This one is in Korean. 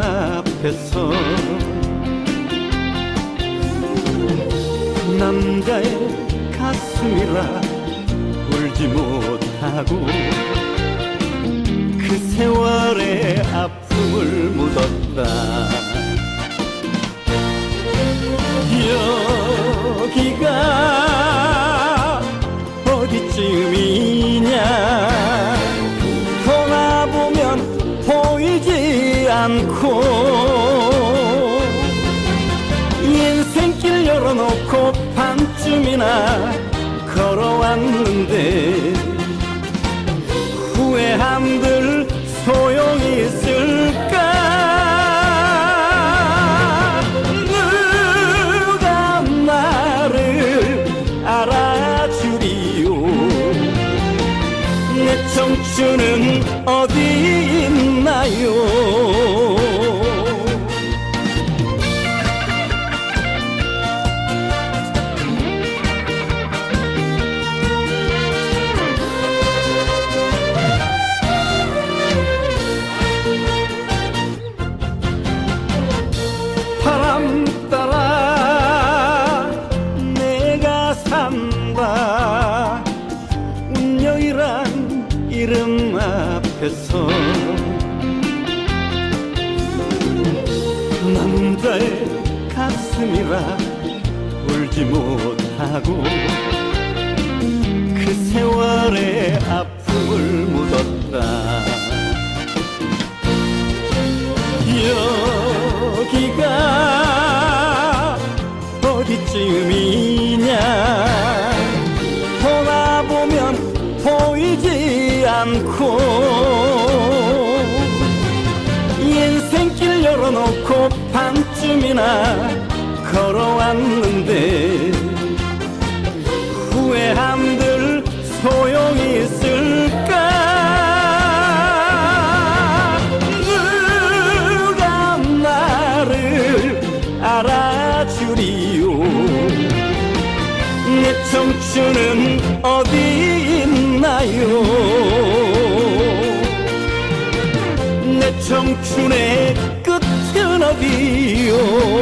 앞에서 남자의 가슴이라 울지 못하고 그 세월의 아픔을 묻었다. 여기가 어디쯤이냐? 돌아보면 보이지 않고 인생길 열어놓고 반쯤이나 걸어왔는데 후회함들 소용이 있을까? 누가 나를 알아주리요? 내 청춘은 어디 있나요 앞에서 남자의 가슴이라 울지 못하고 그 세월의 아픔을 묻었다. 여기가 어디쯤이냐? 돌아보면 보이지 않고 열어놓고 반쯤이나 걸어왔는데 후회함들 소용이 있을까? 누가 나를 알아주리요? 내 청춘은 어디 있나요? 내 청춘의 끝은 어디요